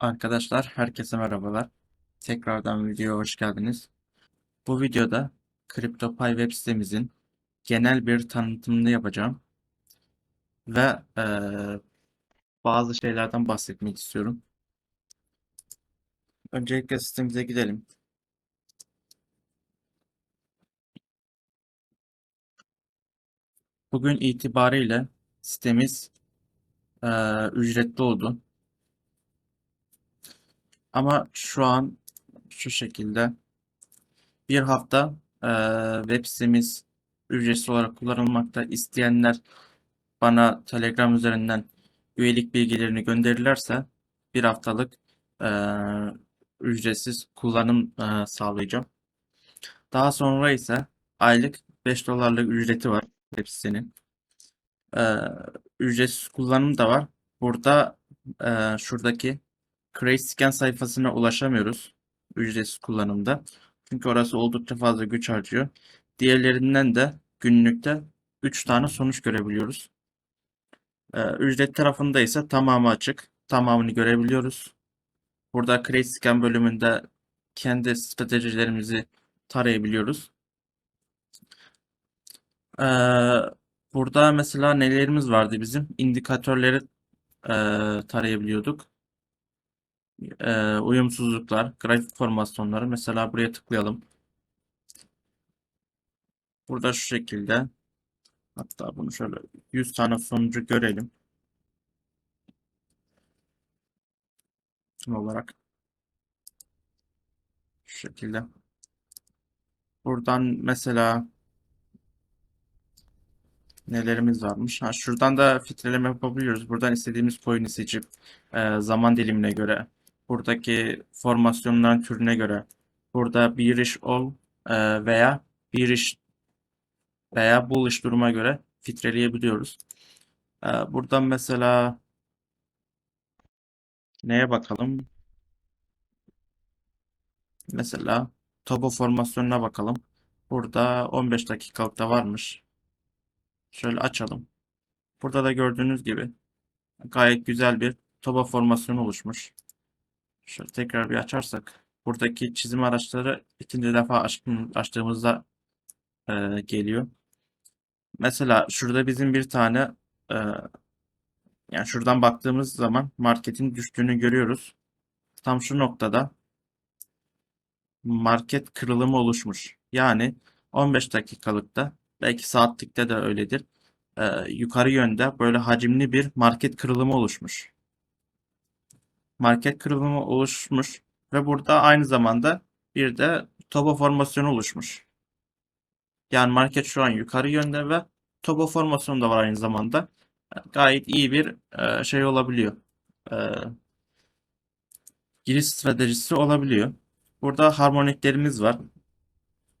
Arkadaşlar herkese merhabalar. Tekrardan videoya hoş geldiniz. Bu videoda CryptoPie web sitemizin genel bir tanıtımını yapacağım. Ve eee, bazı şeylerden bahsetmek istiyorum. Öncelikle sitemize gidelim. Bugün itibariyle sitemiz eee, ücretli oldu. Ama şu an şu şekilde bir hafta eee, web sitemiz ücretsiz olarak kullanılmakta. İsteyenler bana Telegram üzerinden üyelik bilgilerini gönderirlerse bir haftalık eee, ücretsiz kullanım eee, sağlayacağım. Daha sonra ise aylık 5 dolarlık ücreti var hepsinin. Eee ücretsiz kullanım da var. Burada eee, şuradaki Create Scan sayfasına ulaşamıyoruz ücretsiz kullanımda. Çünkü orası oldukça fazla güç harcıyor. Diğerlerinden de günlükte 3 tane sonuç görebiliyoruz. Ee, ücret tarafında ise tamamı açık. Tamamını görebiliyoruz. Burada Create Scan bölümünde kendi stratejilerimizi tarayabiliyoruz. Ee, burada mesela nelerimiz vardı bizim? İndikatörleri e, tarayabiliyorduk. Ee, uyumsuzluklar, grafik formasyonları. Mesela buraya tıklayalım. Burada şu şekilde. Hatta bunu şöyle 100 tane sonucu görelim. Tüm olarak. Şu şekilde. Buradan mesela nelerimiz varmış? Ha, şuradan da filtreleme yapabiliyoruz. Buradan istediğimiz coin'i seçip e, zaman dilimine göre, buradaki formasyonların türüne göre, burada bearish all e, veya bearish veya bullish duruma göre filtreleyebiliyoruz. E, buradan mesela neye bakalım? Mesela topo formasyonuna bakalım. Burada 15 dakikalık da varmış. Şöyle açalım. Burada da gördüğünüz gibi gayet güzel bir toba formasyonu oluşmuş. Şöyle tekrar bir açarsak buradaki çizim araçları ikinci defa açtığım- açtığımızda e, geliyor. Mesela şurada bizim bir tane e, yani şuradan baktığımız zaman marketin düştüğünü görüyoruz. Tam şu noktada market kırılımı oluşmuş. Yani 15 dakikalıkta belki saatlikte de öyledir. e, yukarı yönde böyle hacimli bir market kırılımı oluşmuş. Market kırılımı oluşmuş ve burada aynı zamanda bir de toba formasyonu oluşmuş. Yani market şu an yukarı yönde ve toba formasyonu da var aynı zamanda. Gayet iyi bir e, şey olabiliyor. E, giriş stratejisi olabiliyor. Burada harmoniklerimiz var.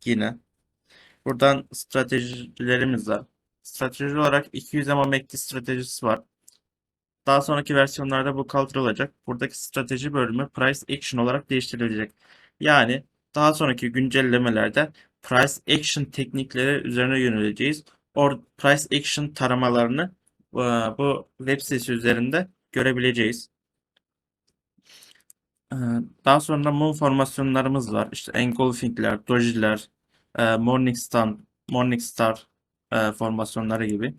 Yine. Buradan stratejilerimiz var. Strateji olarak 200 MACD stratejisi var. Daha sonraki versiyonlarda bu kaldırılacak. Buradaki strateji bölümü Price Action olarak değiştirilecek. Yani daha sonraki güncellemelerde Price Action teknikleri üzerine yöneleceğiz. Or Price Action taramalarını e, bu web sitesi üzerinde görebileceğiz. Ee, Daha sonra mum formasyonlarımız var. İşte engulfing'ler, doji'ler, e, Morningstar, Morningstar e, formasyonları gibi.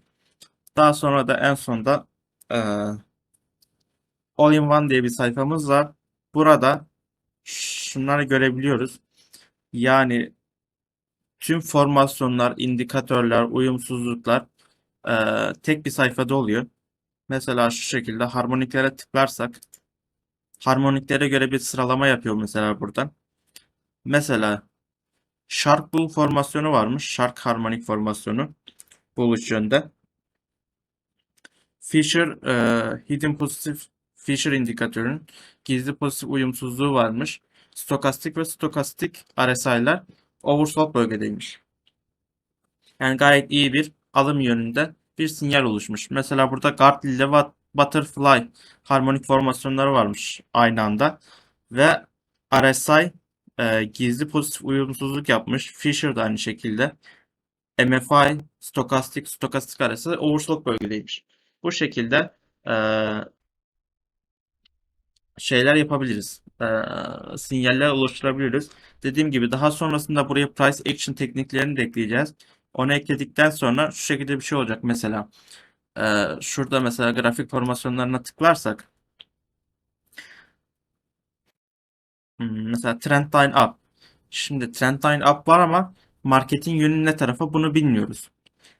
Daha sonra da en sonda e, All-in-One diye bir sayfamız var. Burada şunları görebiliyoruz. Yani tüm formasyonlar, indikatörler, uyumsuzluklar e, tek bir sayfada oluyor. Mesela şu şekilde harmoniklere tıklarsak harmoniklere göre bir sıralama yapıyor mesela buradan. Mesela Shark Bull formasyonu varmış. Shark harmonik formasyonu. Bullish yönde. Fisher e, Hidden Positive Fisher indikatörün gizli pozitif uyumsuzluğu varmış. Stokastik ve stokastik RSI'ler oversold bölgedeymiş. Yani gayet iyi bir alım yönünde bir sinyal oluşmuş. Mesela burada Gartley ile Butterfly harmonik formasyonları varmış aynı anda. Ve RSI e, gizli pozitif uyumsuzluk yapmış. Fisher da aynı şekilde. MFI, stokastik, stokastik arası oversold bölgedeymiş. Bu şekilde e, şeyler yapabiliriz. Ee, sinyaller oluşturabiliriz. Dediğim gibi daha sonrasında buraya price action tekniklerini de ekleyeceğiz. Onu ekledikten sonra şu şekilde bir şey olacak mesela. Ee, şurada mesela grafik formasyonlarına tıklarsak hmm, mesela trendline up. Şimdi trendline up var ama marketin yönü ne tarafa bunu bilmiyoruz.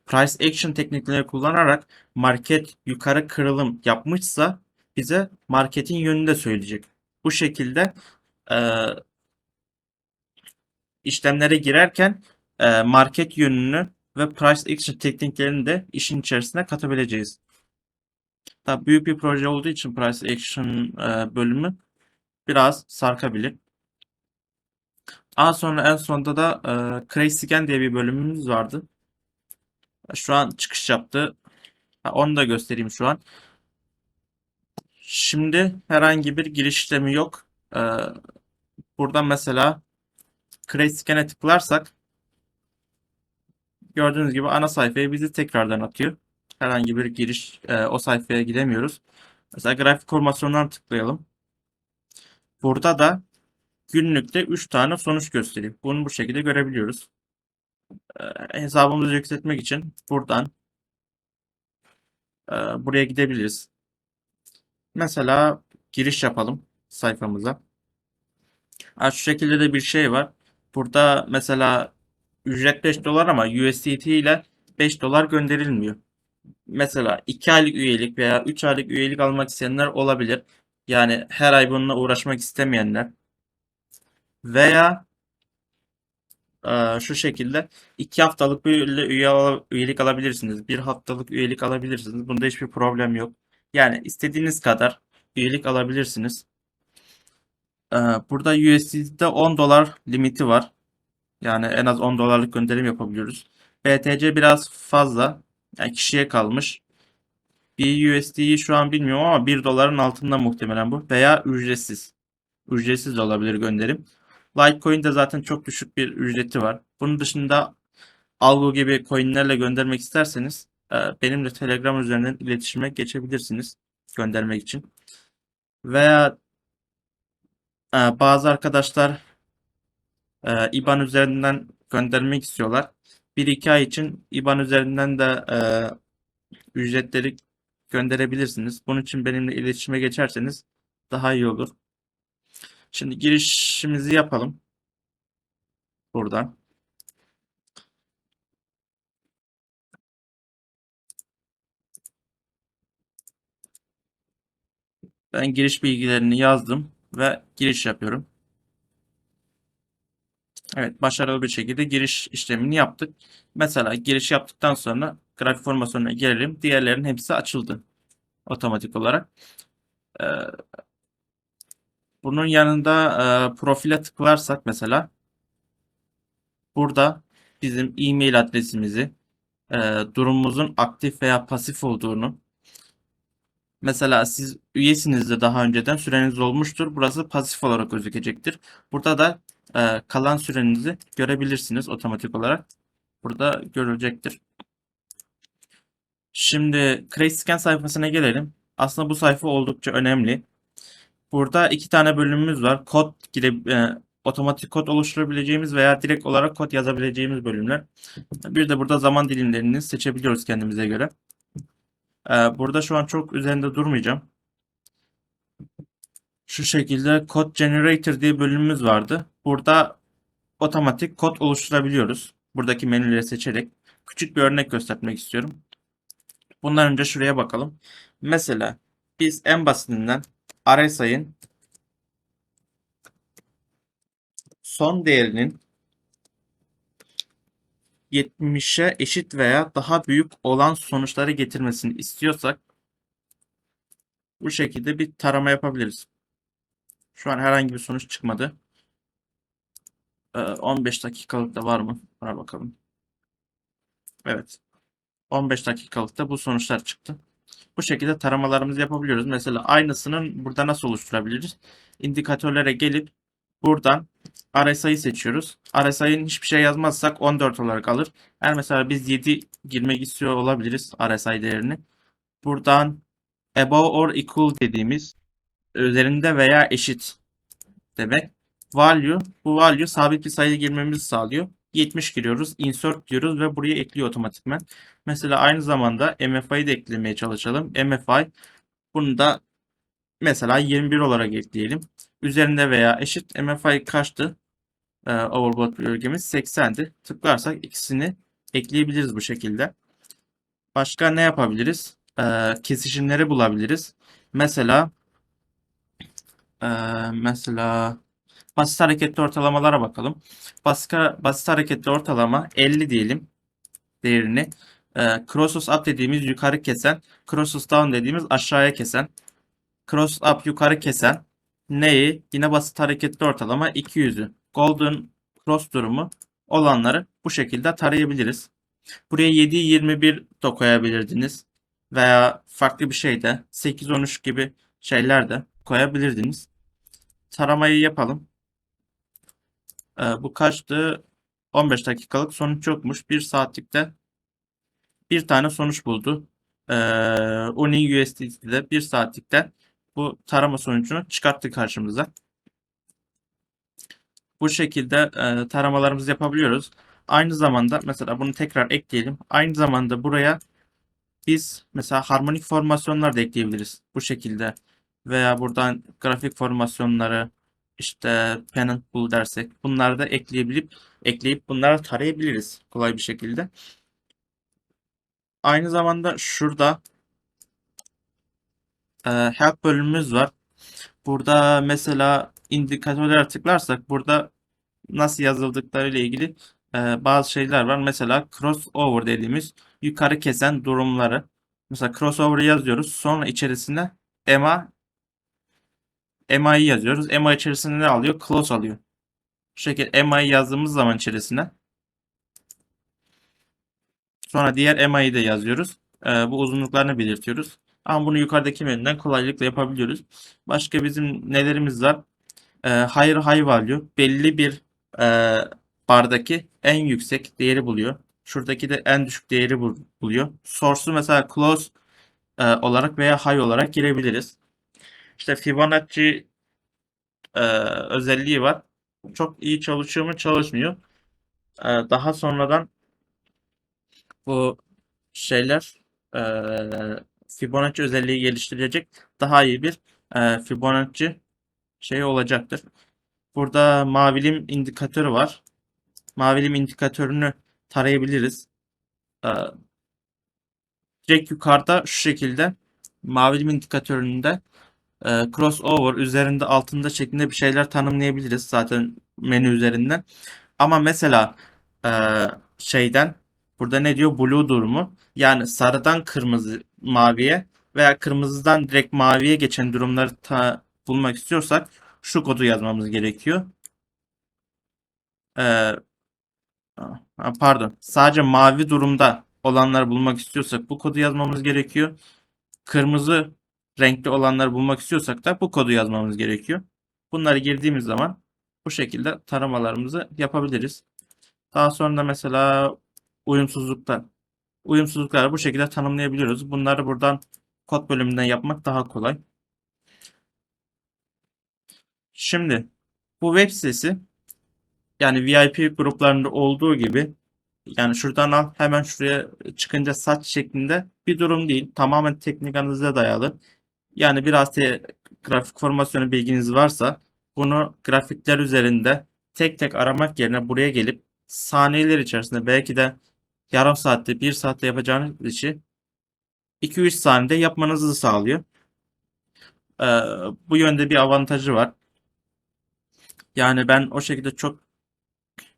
Price action teknikleri kullanarak market yukarı kırılım yapmışsa bize marketin yönünü de söyleyecek. Bu şekilde e, işlemlere girerken e, market yönünü ve price action tekniklerini de işin içerisine katabileceğiz. Tabii büyük bir proje olduğu için price action e, bölümü biraz sarkabilir. Daha sonra en sonunda da e, Crazy Scan diye bir bölümümüz vardı. Şu an çıkış yaptı. Ha, onu da göstereyim şu an. Şimdi herhangi bir giriş işlemi yok. Ee, buradan mesela Create tıklarsak gördüğünüz gibi ana sayfaya bizi tekrardan atıyor. Herhangi bir giriş e, o sayfaya gidemiyoruz. Mesela grafik formasyondan tıklayalım. Burada da günlükte 3 tane sonuç gösteriyor. Bunu bu şekilde görebiliyoruz. Ee, hesabımızı yükseltmek için buradan e, buraya gidebiliriz. Mesela giriş yapalım sayfamıza. Ha, şu şekilde de bir şey var. Burada mesela ücret 5 dolar ama USDT ile 5 dolar gönderilmiyor. Mesela 2 aylık üyelik veya 3 aylık üyelik almak isteyenler olabilir. Yani her ay bununla uğraşmak istemeyenler. Veya şu şekilde 2 haftalık bir üye, üyelik alabilirsiniz. 1 haftalık üyelik alabilirsiniz. Bunda hiçbir problem yok. Yani istediğiniz kadar üyelik alabilirsiniz. Ee, burada USDT'de 10 dolar limiti var. Yani en az 10 dolarlık gönderim yapabiliyoruz. BTC biraz fazla. Yani kişiye kalmış. Bir USD'yi şu an bilmiyorum ama 1 doların altında muhtemelen bu. Veya ücretsiz. Ücretsiz de olabilir gönderim. Litecoin'de zaten çok düşük bir ücreti var. Bunun dışında Algo gibi coinlerle göndermek isterseniz e, benimle Telegram üzerinden iletişime geçebilirsiniz göndermek için. Veya e, bazı arkadaşlar e, IBAN üzerinden göndermek istiyorlar. 1-2 ay için IBAN üzerinden de ücretleri gönderebilirsiniz. Bunun için benimle iletişime geçerseniz daha iyi olur. Şimdi girişimizi yapalım. Buradan. Ben giriş bilgilerini yazdım ve giriş yapıyorum. Evet başarılı bir şekilde giriş işlemini yaptık. Mesela giriş yaptıktan sonra grafik formasyonuna gelelim. Diğerlerin hepsi açıldı. Otomatik olarak. Ee, bunun yanında e, profile tıklarsak mesela burada bizim e-mail adresimizi e, durumumuzun aktif veya pasif olduğunu Mesela siz üyesiniz de daha önceden süreniz olmuştur. Burası pasif olarak gözükecektir. Burada da e, kalan sürenizi görebilirsiniz otomatik olarak. Burada görülecektir. Şimdi Create Scan sayfasına gelelim. Aslında bu sayfa oldukça önemli. Burada iki tane bölümümüz var. Kod girip e, otomatik kod oluşturabileceğimiz veya direkt olarak kod yazabileceğimiz bölümler. Bir de burada zaman dilimlerini seçebiliyoruz kendimize göre. Ee, burada şu an çok üzerinde durmayacağım. Şu şekilde Code Generator diye bölümümüz vardı. Burada otomatik kod oluşturabiliyoruz. Buradaki menüleri seçerek. Küçük bir örnek göstermek istiyorum. Bundan önce şuraya bakalım. Mesela biz en basitinden RSI'ın son değerinin 70'e eşit veya daha büyük olan sonuçları getirmesini istiyorsak bu şekilde bir tarama yapabiliriz. Şu an herhangi bir sonuç çıkmadı. 15 ee, dakikalıkta var mı? Buna bakalım. Evet. 15 dakikalıkta bu sonuçlar çıktı. Bu şekilde taramalarımızı yapabiliyoruz. Mesela aynısının burada nasıl oluşturabiliriz? İndikatörlere gelip buradan RSI'yi seçiyoruz. RSI'nin hiçbir şey yazmazsak 14 olarak alır. Eğer mesela biz 7 girmek istiyor olabiliriz RSI değerini. Buradan above or equal dediğimiz üzerinde veya eşit demek. Value, bu value sabit bir sayı girmemizi sağlıyor. 70 giriyoruz, insert diyoruz ve buraya ekliyor otomatikman. Mesela aynı zamanda MFI'yi de eklemeye çalışalım. MFI, bunu da mesela 21 olarak ekleyelim. Üzerinde veya eşit MFI kaçtı? Ee, overbought bölgemiz 80'di. Tıklarsak ikisini ekleyebiliriz bu şekilde. Başka ne yapabiliriz? Ee, kesişimleri bulabiliriz. Mesela ee, mesela basit hareketli ortalamalara bakalım. Basit, basit hareketli ortalama 50 diyelim değerini. Ee, crosses up dediğimiz yukarı kesen, crosses down dediğimiz aşağıya kesen, cross up yukarı kesen neyi? Yine basit hareketli ortalama 200'ü. Golden cross durumu olanları bu şekilde tarayabiliriz. Buraya 7-21 da koyabilirdiniz. Veya farklı bir şey de 8-13 gibi şeyler de koyabilirdiniz. Taramayı yapalım. Ee, bu kaçtı? 15 dakikalık sonuç yokmuş. 1 saatlikte bir tane sonuç buldu. Ee, Uni USDT'de 1 saatlikte bu tarama sonucunu çıkarttı karşımıza. Bu şekilde e, taramalarımızı yapabiliyoruz. Aynı zamanda mesela bunu tekrar ekleyelim. Aynı zamanda buraya biz mesela harmonik formasyonlar da ekleyebiliriz. Bu şekilde. Veya buradan grafik formasyonları işte pennant pool dersek bunları da ekleyebilip ekleyip bunları tarayabiliriz kolay bir şekilde. Aynı zamanda şurada e, help bölümümüz var. Burada mesela indikatörlere tıklarsak burada nasıl yazıldıkları ile ilgili e, bazı şeyler var. Mesela crossover dediğimiz yukarı kesen durumları. Mesela crossover yazıyoruz. Sonra içerisine EMA EMA'yı yazıyoruz. EMA içerisinde ne alıyor? Close alıyor. Bu şekilde EMA'yı yazdığımız zaman içerisine sonra diğer EMA'yı da yazıyoruz. E, bu uzunluklarını belirtiyoruz. Ama bunu yukarıdaki menüden kolaylıkla yapabiliyoruz. Başka bizim nelerimiz var? E, higher high value belli bir e, bardaki en yüksek değeri buluyor. Şuradaki de en düşük değeri buluyor. Source'u mesela close e, olarak veya high olarak girebiliriz. İşte Fibonacci e, özelliği var. Çok iyi çalışıyor mu çalışmıyor. E, daha sonradan bu şeyler e, Fibonacci özelliği geliştirecek daha iyi bir e, Fibonacci şey olacaktır. Burada mavilim indikatörü var. Mavilim indikatörünü tarayabiliriz. Ee, direkt yukarıda şu şekilde mavilim indikatöründe e, crossover üzerinde altında şeklinde bir şeyler tanımlayabiliriz zaten menü üzerinden. Ama mesela e, şeyden burada ne diyor? Blue durumu. Yani sarıdan kırmızı maviye veya kırmızıdan direkt maviye geçen durumları ta, bulmak istiyorsak şu kodu yazmamız gerekiyor. Ee, pardon. Sadece mavi durumda olanları bulmak istiyorsak bu kodu yazmamız gerekiyor. Kırmızı renkli olanları bulmak istiyorsak da bu kodu yazmamız gerekiyor. Bunları girdiğimiz zaman bu şekilde taramalarımızı yapabiliriz. Daha sonra mesela uyumsuzluklar. Uyumsuzlukları bu şekilde tanımlayabiliyoruz. Bunları buradan kod bölümünden yapmak daha kolay. Şimdi bu web sitesi yani VIP gruplarında olduğu gibi yani şuradan al hemen şuraya çıkınca saç şeklinde bir durum değil. Tamamen teknik analize dayalı. Yani biraz grafik formasyonu bilginiz varsa bunu grafikler üzerinde tek tek aramak yerine buraya gelip saniyeler içerisinde belki de yarım saatte, bir saatte yapacağınız işi 2-3 saniyede yapmanızı sağlıyor. Ee, bu yönde bir avantajı var. Yani ben o şekilde çok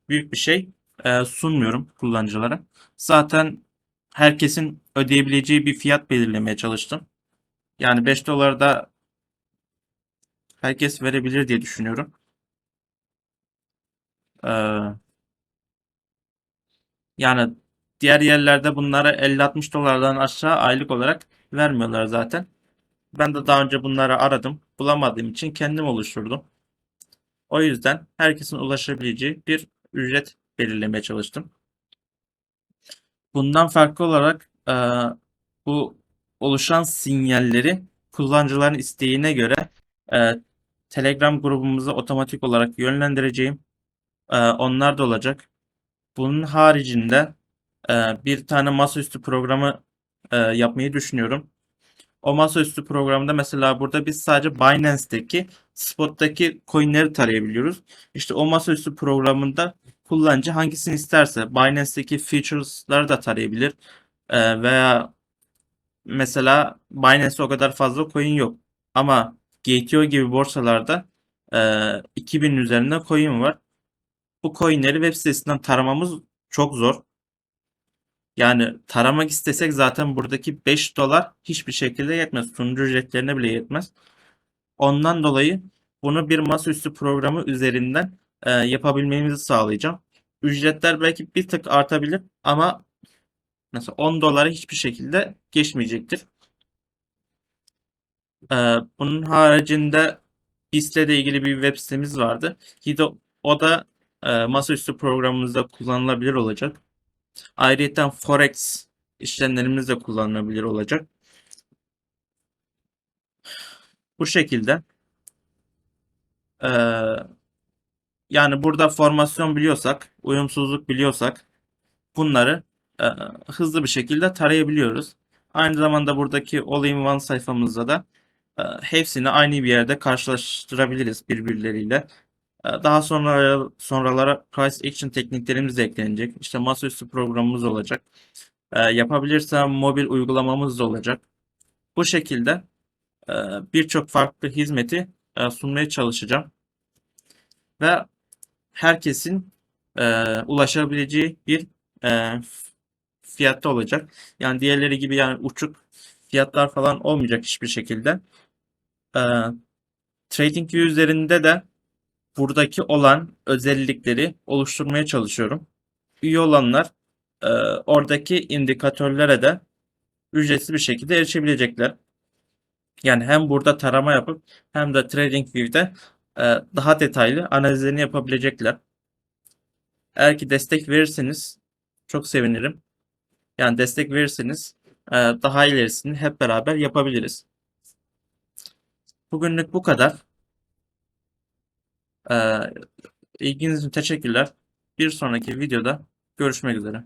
büyük bir şey e, sunmuyorum kullanıcılara. Zaten herkesin ödeyebileceği bir fiyat belirlemeye çalıştım. Yani 5 dolar da herkes verebilir diye düşünüyorum. Ee, yani diğer yerlerde bunlara 50-60 dolardan aşağı aylık olarak vermiyorlar zaten. Ben de daha önce bunları aradım. Bulamadığım için kendim oluşturdum. O yüzden herkesin ulaşabileceği bir ücret belirlemeye çalıştım. Bundan farklı olarak e, bu oluşan sinyalleri kullanıcıların isteğine göre e, Telegram grubumuza otomatik olarak yönlendireceğim. E, onlar da olacak. Bunun haricinde e, bir tane masaüstü programı e, yapmayı düşünüyorum. O masaüstü programda mesela burada biz sadece Binance'deki spot'taki coin'leri tarayabiliyoruz. İşte o masaüstü programında kullanıcı hangisini isterse Binance'deki features'ları da tarayabilir. E, veya mesela Binance'de o kadar fazla coin yok. Ama GTO gibi borsalarda e, 2000 üzerinde coin var. Bu coinleri web sitesinden taramamız çok zor. Yani taramak istesek zaten buradaki 5 dolar hiçbir şekilde yetmez. Sunucu ücretlerine bile yetmez. Ondan dolayı bunu bir masaüstü programı üzerinden e, yapabilmemizi sağlayacağım. Ücretler belki bir tık artabilir ama mesela 10 dolara hiçbir şekilde geçmeyecektir. E, bunun haricinde BIST ile ilgili bir web sitemiz vardı. Hido, o da e, masaüstü programımızda kullanılabilir olacak. Ayrıca Forex işlemlerimiz de kullanılabilir olacak. Bu şekilde e, yani burada formasyon biliyorsak, uyumsuzluk biliyorsak bunları hızlı bir şekilde tarayabiliyoruz. Aynı zamanda buradaki All-in-One sayfamızda da e, hepsini aynı bir yerde karşılaştırabiliriz birbirleriyle. E, Daha sonra sonralara price action tekniklerimiz de eklenecek. İşte masaüstü programımız olacak. E, yapabilirsem mobil uygulamamız da olacak. Bu şekilde e, birçok farklı hizmeti e, sunmaya çalışacağım. Ve herkesin e, ulaşabileceği bir e, fiyatta olacak. Yani diğerleri gibi yani uçuk fiyatlar falan olmayacak hiçbir şekilde. E, TradingView üzerinde de buradaki olan özellikleri oluşturmaya çalışıyorum. Üye olanlar e, oradaki indikatörlere de ücretsiz bir şekilde erişebilecekler. Yani hem burada tarama yapıp hem de TradingView'de e, daha detaylı analizlerini yapabilecekler. Eğer ki destek verirseniz çok sevinirim. Yani destek verirseniz e, daha ilerisini hep beraber yapabiliriz. Bugünlük bu kadar. Ee, ilginiz için teşekkürler. Bir sonraki videoda görüşmek üzere.